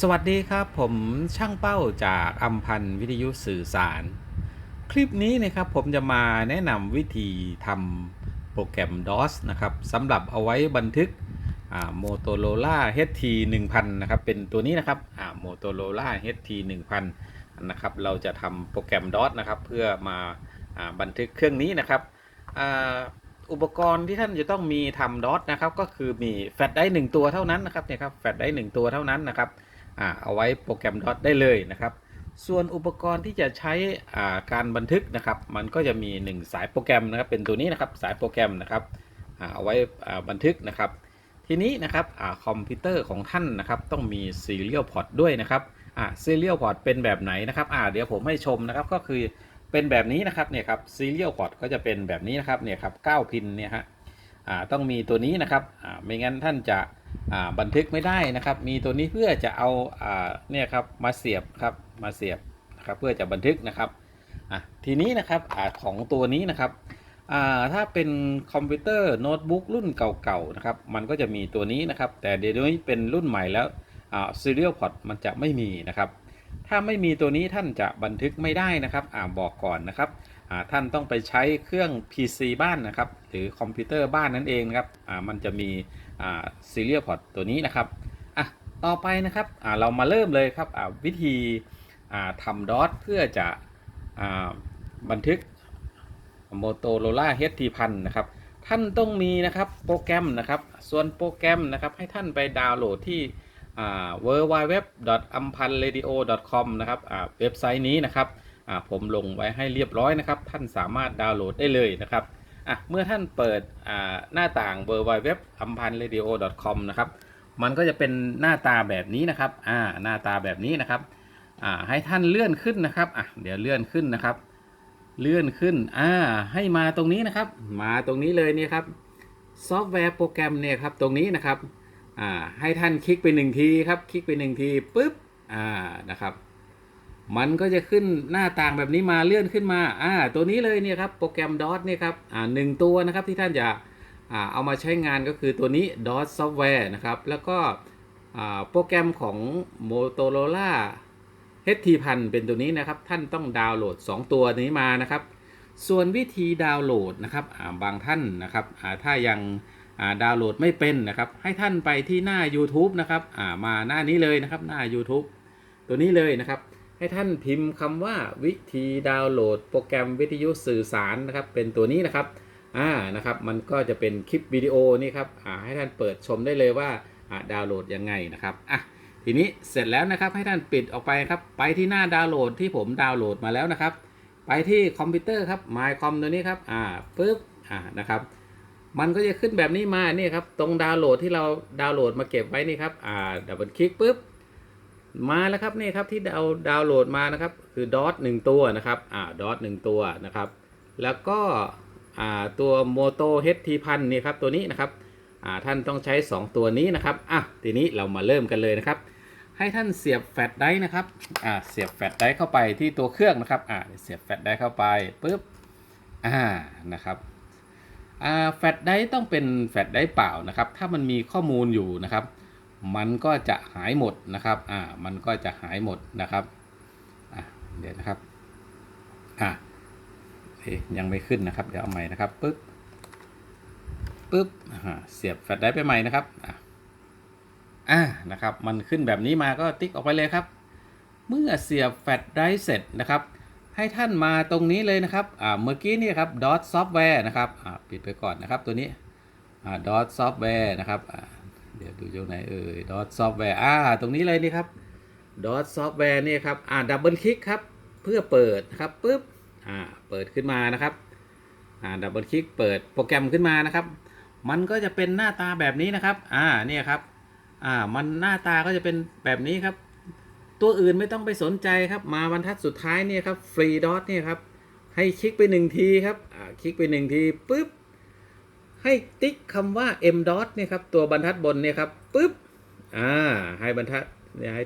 สวัสดีครับผมช่างเป้าจากอัมพันธ์วิทยุสื่อสาร คลิปนี้นะครับผมจะมาแนะนำวิธีทำโปรแกรม DOS นะครับสำหรับเอาไว้บันทึกโมโตโรล่า HT 1000นะครับเป็นตัวนี้นะครับโมโตโรล่า HT 1000นะครับเราจะทำโปรแกรม DOS นะครับเพื่อมาอบันทึกเครื่องนี้นะครับอุปกรณ์ที่ท่านจะต้องมีทำ DOS นะครับก็คือมีแฟลชไดร์หนึ่งตัวเท่านั้นนะครับเนี่ยครับแฟลชไดร์หนึ่งตัวเท่านั้นนะครับ อ่าเอาไว้โปรแกรม DOT ได้เลยนะครับ ส่วนอุปกรณ์ที่จะใช้อ่าการบันทึกนะครับ มันก็จะมี 1 สายโปรแกรมนะครับ เป็นตัวนี้นะครับสายโปรแกรมนะครับอ่าเอาไว้อ่าบันทึกนะครับ ทีนี้นะครับอ่าคอมพิวเตอร์ของท่านนะครับ ต้องมี Serial Port ด้วยนะครับอ่า Serial Port เป็นแบบไหนนะครับอ่าเดี๋ยวผมให้ชมนะครับก็คือเป็นแบบนี้นะครับเนี่ยครับ Serial Port ก็จะเป็นแบบนี้นะครับเนี่ยครับ9พินเนี่ยฮะอ่าต้องมีตัวนี้นะครับอ่าไม่งั้นท่านจะ บันทึกไม่ได้นะครับ มีตัวนี้เพื่อจะเอาเนี่ยครับมาเสียบครับมาเสียบนะครับเพื่อจะบันทึกนะครับทีนี้นะครับอของตัวนี้นะครับถ้าเป็นคอมพิวเตอร์โน้ตบุ๊กรุ่นเก่าๆนะครับมันก็จะมีตัวนี้นะครับ แต่เดี๋ยวนี้เป็นรุ่นใหม่แล้วอ่า serial port มันจะไม่มีนะครับ ถ้าไม่มีตัวนี้ท่านจะบันทึกไม่ได้นะครับอ่าบอกก่อนนะครับท่านต้องไปใช้เครื่อง PC บ้านนะครับ หรือคอมพิวเตอร์บ้านนั่นเองนะครับมันจะมี ซีเรียลพอร์ตตัวนี้นะครับอะต่อไปนะครับอ่าเรามาเริ่มเลยครับวิธีทำดอทเพื่อจะอบันทึก Motorola HT 1000นะครับ ท่านต้องมีนะครับโปรแกรมนะครับ ส่วนโปรแกรมนะครับให้ท่านไปดาวน์โหลดที่ w w w a m p a n r a d i o com นะครับเว็บไซต์นี้นะครับผมลงไว้ให้เรียบร้อยนะครับ ท่านสามารถดาวน์โหลดได้เลยนะครับ อะเมื่อท่านเปิดอ่าหน้าต่าง w w w a m p a n r a d i o com นะครับมันก็จะเป็นหน้าตาแบบนี้นะครับอ่าหน้าตาแบบนี้นะครับอ่าให้ท่านเลื่อนขึ้นนะครับอะเดี๋ยวเลื่อนขึ้นนะครับ เลื่อนขึ้นอ่าให้มาตรงนี้นะครับ มาตรงนี้เลยเนี่ยครับซอฟต์แวร์โปรแกรมเนี่ยครับตรงนี้นะครับอ่าให้ท่านคลิกไปหนึ่งทีครับคลิกไปหนึ่งทีปุ๊บอ่านะครับ มันก็จะขึ้นหน้าต่างแบบนี้มาเลื่อนขึ้นมาอ่าตัวนี้เลยเนี่ยครับโปรแกรม DOT เนี่ยครับอ่าหนึ่งตัวนะครับที่ท่านจะอ่าเอามาใช้งานก็คือตัวนี้ DOT Software นะครับแล้วก็อ่าโปรแกรมของ Motorola HT 1 0 0เป็นตัวนี้นะครับท่านต้องดาวน์โหลด 2 ตัวนี้มานะครับ ส่วนวิธีดาวน์โหลดนะครับาบางท่านนะครับถ้ายังาดาวน์โหลดไม่เป็นนะครับ ให้ท่านไปที่หน้า YouTube นะครับอ่ามาหน้านี้เลยนะครับหน้า YouTube ตัวนี้เลยนะครับ ให้ท่านพิมพ์คำว่าวิธีดาวน์โหลด โปรแกรมวิทยุสื่อสารนะครับเป็นตัวนี้นะครับอ่านะครับมันก็จะเป็นคลิปวิดีโอนี่ครับอ่าให้ท่านเปิดชมได้เลยว่าอ่าดาวน์โหลดยังไงนะครับอะทีนี้เสร็จแล้วนะครับให้ท่านปิดออกไปครับไปที่หน้าดาวน์โหลดที่ผมดาวน์โหลดมาแล้วนะครับ ไปที่คอมพิวเตอร์ครับ mycom ตัวนี้ครับอ่าปึ๊บอ่านะครับมันก็จะขึ้นแบบนี้มานี่ครับตรงดาวน์โหลดที่เราดาวน์โหลดมาเก็บไว้นี่ครับอ่าดับเบิลคลิกปุ๊บ มาแล้วครับนี่ครับที่ดาวดาวน์โหลดมานะครับ คือดอทหนึ่งตัวนะครับอ่าดอทหนึ่งตัวนะครับ แล้วก็อ่าตัวโมโตเฮดทีพันนี่ครับตัวนี้นะครับอ่าท่านต้องใช้ 2 ตัวนี้นะครับอะทีนี้เรามาเริ่มกันเลยนะครับ ให้ท่านเสียบแฟลชไดร์นะครับอ่าเสียบแฟลชไดร์เข้าไปที่ตัวเครื่องนะครับอ่าเสียบแฟลชไดร์เข้าไปปุ๊บอ่านะครับอ่าแฟลชไดร์ต้องเป็นแฟลชไดร์เปล่านะครับ ถ้ามันมีข้อมูลอยู่นะครับ มันก็จะหายหมดนะครับอ่ามันก็จะหายหมดนะครับอะเดี๋ยวนะครับอะเอ๊ยังไม่ขึ้นนะครับ เดี๋ยวเอาใหม่นะครับปึ๊บปึ๊บอ่าเสียบแฟลชไดรฟ์ไปใหม่นะครับอะอ่านะครับ มันขึ้นแบบนี้มาก็ติ๊กออกไปเลยครับ เมื่อเสียบแฟลชไดรฟ์เสร็จนะครับ ให้ท่านมาตรงนี้เลยนะครับอ่าเมื่อกี้นี่ครับ dot software นะครับอ่าปิดไปก่อนนะครับตัวนี้อ่า dot software นะครับอ่า เดี๋ยวดูอยู่ไหนเอ่ย dot software อ่าตรงนี้เลยนี่ครับ dot software นี่ครับอ่าดับเบิลคลิกครับเพื่อเปิดนะครับปึ๊บอ่าเปิดขึ้นมานะครับอ่าดับเบิลคลิกเปิดโปรแกรมขึ้นมานะครับ มันก็จะเป็นหน้าตาแบบนี้นะครับอ่าเนี่ยครับอ่ามันหน้าตาก็จะเป็นแบบนี้ครับ ตัวอื่นไม่ต้องไปสนใจครับ มาบรรทัดสุดท้ายเนี่ยครับฟรีดอทเนี่ยครับให้คลิกไปหนึ่งทีครับอ่าคลิกไปหนึ่งทีปึ๊บ ให้ติ๊กคำว่า m dot เนี่ยครับตัวบรรทัดบนเนี่ยครับปึ๊บอ่าให้บรรทัดเนี่ยให้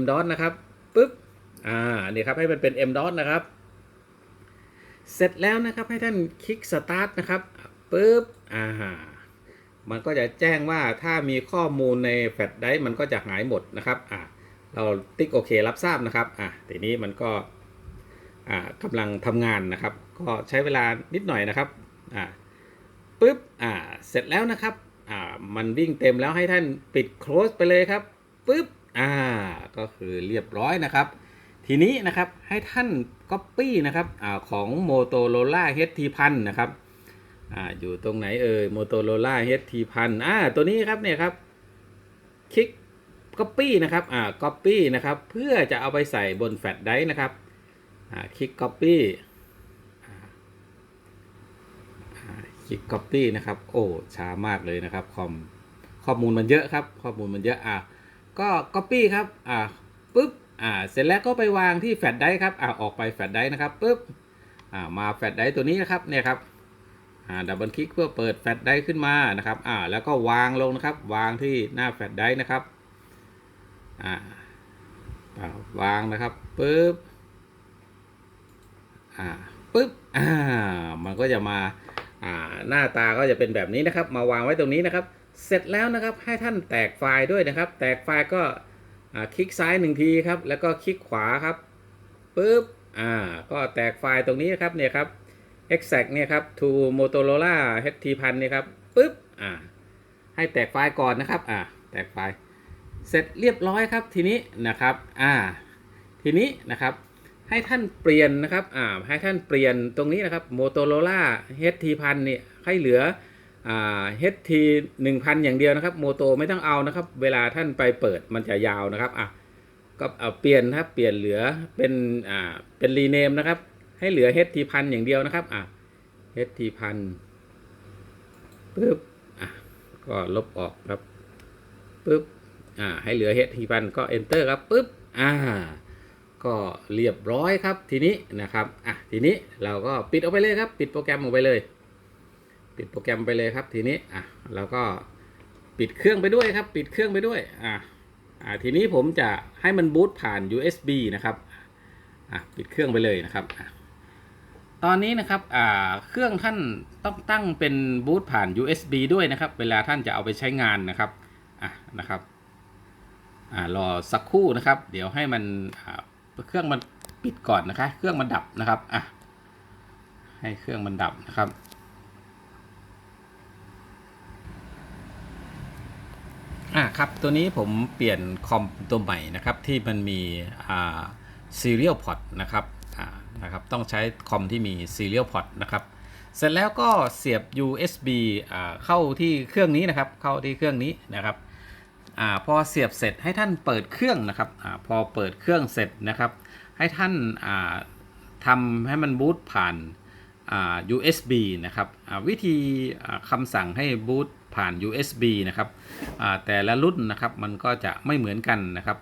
m dot นะครับปึ๊บอ่าเนี่ยครับให้มันเป็น m dot นะครับ เสร็จแล้วนะครับให้ท่านคลิก start นะครับปึ๊บอ่ามันก็จะแจ้งว่าถ้ามีข้อมูลในแฟลชไดร์มันก็จะหายหมดนะครับอ่าเราติ๊กโอเครับทราบนะครับอะทีนี้มันก็อ่ากำลังทำงานนะครับ ก็ใช้เวลานิดหน่อยนะครับอ่า ปุ๊บอ่าเสร็จแล้วนะครับอ่ามันวิ่งเต็มแล้วให้ท่านปิด close ไปเลยครับปุ๊บอ่าก็คือเรียบร้อยนะครับ ทีนี้นะครับให้ท่าน Copy นะครับอ่าของ Motorola HT 1000นะครับอ่าอยู่ตรงไหนเอ่ย Motorola HT 1000อ่าตัวนี้ครับเนี่ยครับคลิก Copy นะครับอ่า Copy นะครับเพื่อจะเอาไปใส่บนแฟลชไดรฟ์นะครับอ่าคลิก Copy อ่าอ่า คลิก Copy นะครับ โอ้ช้ามากเลยนะครับคอมข้อมูลมันเยอะครับ ข้อมูลมันเยอะอ่าก็ Copy ครับอ่าปุ๊บอ่าเสร็จแล้วก็ไปวางที่แฟลชไดรฟ์ครับอ่าออกไปแฟลชไดรฟ์นะครับปุ๊บอ่ามาแฟลชไดรฟ์ตัวนี้นะครับเนี่ยครับอ่าดับเบิลคลิกเพื่อเปิดแฟลชไดรฟ์ขึ้นมานะครับอ่าแล้วก็วางลงนะครับ วางที่หน้าแฟลชไดรฟ์นะครับอ่าอ่าวางนะครับปุ๊บอ่าปุ๊บอ่ามันก็จะมา หน้าตาก็จะเป็นแบบนี้นะครับ มาวางไว้ตรงนี้นะครับ เสร็จแล้วนะครับให้ท่านแตกไฟล์ด้วยนะครับ แตกไฟล์ก็คลิกซ้ายหนึ่งทีครับ แล้วก็คลิกขวาครับปุ๊บอ่าก็แตกไฟล์ตรงนี้ครับเนี่ยครับ exact เนี่ยครับ to Motorola HT 1000เนี่ยครับปุ๊บอ่าให้แตกไฟล์ก่อนนะครับอ่าแตกไฟล์เสร็จเรียบร้อยครับทีนี้นะครับอ่าทีนี้นะครับ ให้ท่านเปลี่ยนนะครับอ่าให้ท่านเปลี่ยนตรงนี้นะครับ Motorola HT 1000เนี่ยให้เหลืออ่า HT 1000 อย่างเดียวนะครับโมโตไม่ต้องเอานะครับ เวลาท่านไปเปิดมันจะยาวนะครับอะก็เอาเปลี่ยนนะครับเปลี่ยนเหลือเป็นอ่าเป็นรีเนมนะครับ ให้เหลือ HT พันอย่างเดียวนะครับอะ HT พันปึ๊บอะก็ลบออกครับปึ๊บอ่าให้เหลือ HT พันก็ enter ครับปึ๊บอ่า ก็เรียบร้อยครับทีนี้นะครับอะทีนี้เราก็ปิดออกไปเลยครับ ปิดโปรแกรมออกไปเลย ปิดโปรแกรมไปเลยครับ ทีนี้อะเราก็ปิดเครื่องไปด้วยครับ ปิดเครื่องไปด้วยอะอะทีนี้ผมจะให้มันบูตผ่าน USB นะครับอะปิดเครื่องไปเลยนะครับตอนนี้นะครับอ่าเครื่องท่านต้องตั้งเป็นบูตผ่าน USB ด้วยนะครับ เวลาท่านจะเอาไปใช้งานนะครับอะนะครับอ่ารอสักครู่นะครับ เดี๋ยวให้มันอ่า เครื่องมันปิดก่อนนะคะ เครื่องมันดับนะครับอะให้เครื่องมันดับนะครับ อ่าครับ ตัวนี้ผมเปลี่ยนคอมตัวใหม่นะครับ ที่มันมีอ่า serial port นะครับอ่านะครับ ต้องใช้คอมที่มี serial port นะครับ เสร็จแล้วก็เสียบ USB อ่าเข้าที่เครื่องนี้นะครับ เข้าที่เครื่องนี้นะครับ อ่าพอเสียบเสร็จให้ท่านเปิดเครื่องนะครับอาพอเปิดเครื่องเสร็จนะครับ ให้ท่านอ่าทำให้มันบูตผ่านอ่า USB นะครับอ่าวิธีอ่าคำสั่งให้บูตผ่าน USB นะครับอ่าแต่ละรุ่นนะครับมันก็จะไม่เหมือนกันนะครับ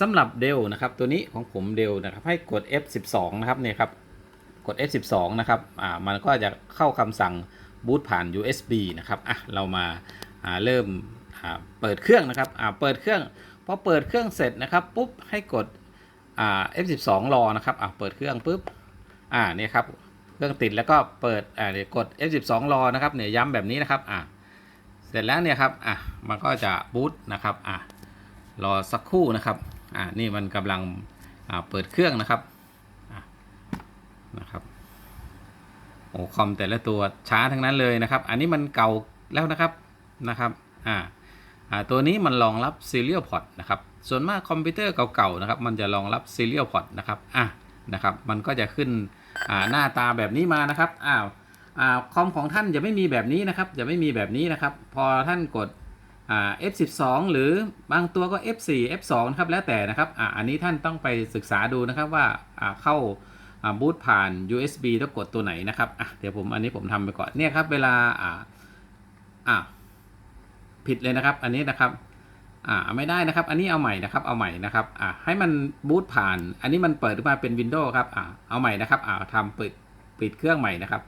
สำหรับเดลนะครับตัวนี้ของผมเดลนะครับให้กด F12 นะครับเนี่ยครับกด F12 นะครับอ่ามันก็จะเข้าคำสั่งบูตผ่าน USB นะครับอะเรามาอ่าเริ่ม เปิดเครื่องนะครับอ่าเปิดเครื่องพอเปิดเครื่องเสร็จนะครับปุ๊บให้กดอ่า F12 รอนะครับอ่าเปิดเครื่องปุ๊บอ่าเนี่ยครับเครื่องติดแล้วก็เปิดอ่าเดี๋ยวกด F12 รอนะครับเนี่ยย้ำแบบนี้นะครับอ่าเสร็จแล้วเนี่ยครับอะมันก็จะบูตนะครับอะรอสักครู่นะครับอะนี่มันกำลังอ่าเปิดเครื่องนะครับอะนะครับโอ้คอมแต่ละตัวช้าทั้งนั้นเลยนะครับ อันนี้มันเก่าแล้วนะครับนะครับอ่า ตัวนี้มันรองรับ Serial Port นะครับ ส่วนมากคอมพิวเตอร์เก่าๆนะครับ มันจะรองรับ Serial Port นะครับอะนะครับ มันก็จะขึ้นหน้าตาแบบนี้มานะครับอ้าวอคอมของท่านจะไม่มีแบบนี้นะครับ จะไม่มีแบบนี้นะครับ พอท่านกด F12 หรือบางตัวก็ F4 F2 นะครับแล้วแต่นะครับออันนี้ท่านต้องไปศึกษาดูนะครับว่าเข้าบูตผ่าน USB ต้องกดตัวไหนนะครับเดี๋ยวผมอันนี้ผมทำไปก่อนเนี่ยครับเวลาอ่าอ่า ผิดเลยนะครับ อันนี้นะครับอ่าไม่ได้นะครับ อันนี้เอาใหม่นะครับ เอาใหม่นะครับอ่าให้มันบูตผ่าน อันนี้มันเปิดขึ้นมาเป็น Windows ครับอ่าเอาใหม่นะครับอ่าทำปิดปิดเครื่องใหม่นะครับ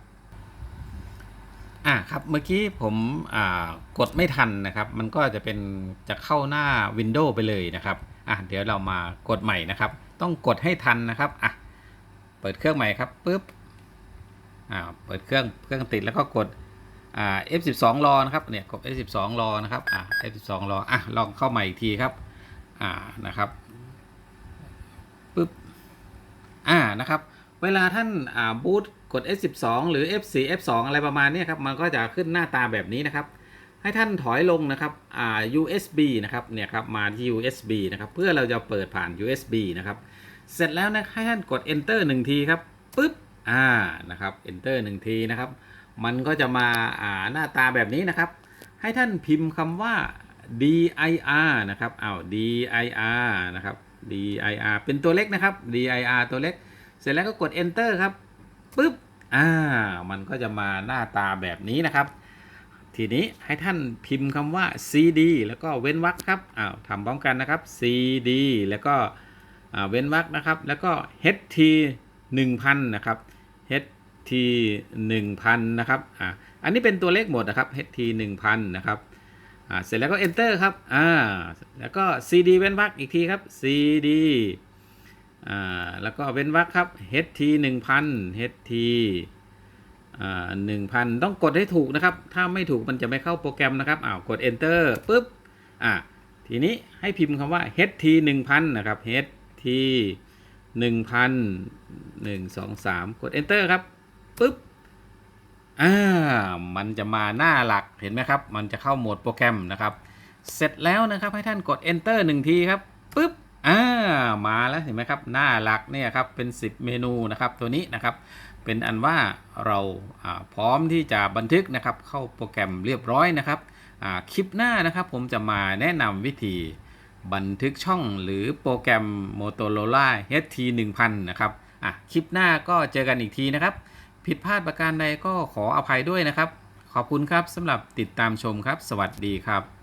อ่าครับเมื่อกี้ผมอ่ากดไม่ทันนะครับ มันก็จะเป็นจะเข้าหน้า Windows ไปเลยนะครับอะเดี๋ยวเรามากดใหม่นะครับ ต้องกดให้ทันนะครับอะเปิดเครื่องใหม่ครับปุ๊บอ่าเปิดเครื่องเครื่องติดแล้วก็กด อ่า F12 รอนะครับเนี่ยกด F12 รอนะครับอ่า F12 รออะลองเข้าใหม่อีกทีครับอ่านะครับปึ๊บอ่านะครับเวลาท่านอ่าบูตกด F12 หรือ F4 F2 อะไรประมาณนี้ครับมันก็จะขึ้นหน้าตาแบบนี้นะครับ ให้ท่านถอยลงนะครับอ่า USB นะครับเนี่ยครับมาที่ USB นะครับเพื่อเราจะเปิดผ่าน USB นะครับเสร็จแล้วนะให้ท่านกด enter 1ทีครับปึ๊บอ่านะครับ enter 1ทีนะครับ มันก็จะมาอ่าหน้าตาแบบนี้นะครับ ให้ท่านพิมพ์คำว่า dir นะครับอ้าว dir นะครับ dir เป็นตัวเล็กนะครับ dir ตัวเล็ก เสร็จแล้วก็กด enter ครับปึ๊บอ่ามันก็จะมาหน้าตาแบบนี้นะครับ ทีนี้ให้ท่านพิมพ์คำว่า cd แล้วก็เว้นวรรคครับอ้าวทำพร้อมกันนะครับ cd แล้วก็เว้นวรรคนะครับ แล้วก็ ht 1000 นะครับ ht ที่ 1000 นะครับอ่าอันนี้เป็นตัวเลขหมดนะครับ ht 1000 นะครับอ่าเสร็จแล้วก็ enter ครับอ่าแล้วก็ cd เว้นวรรคอีกทีครับ cd อ่าแล้วก็เว้นวรรคครับ ht 1000 ht อ่า1,000ต้องกดให้ถูกนะครับ ถ้าไม่ถูกมันจะไม่เข้าโปรแกรมนะครับอ้าวกด enter ปุ๊บอ่าทีนี้ให้พิมพ์คำว่า ht 1000 นะครับ ht 1000 1 2 3 กด enter ครับ ปุ๊บอ่ามันจะมาหน้าหลักเห็นไหมครับ มันจะเข้าโหมดโปรแกรมนะครับ เสร็จแล้วนะครับให้ท่านกด enter 1ทีครับปุ๊บอ่ามาแล้วเห็นไหมครับ หน้าหลักเนี่ยครับเป็น 10 เมนูนะครับตัวนี้นะครับ เป็นอันว่าเราอ่าพร้อมที่จะบันทึกนะครับ เข้าโปรแกรมเรียบร้อยนะครับอ่าคลิปหน้านะครับ ผมจะมาแนะนำวิธีบันทึกช่องหรือโปรแกรม Motorola HT 1000 นะครับอะคลิปหน้าก็เจอกันอีกทีนะครับ ผิดพลาดประการใดก็ขออภัยด้วยนะครับ ขอบคุณครับสำหรับติดตามชมครับ สวัสดีครับ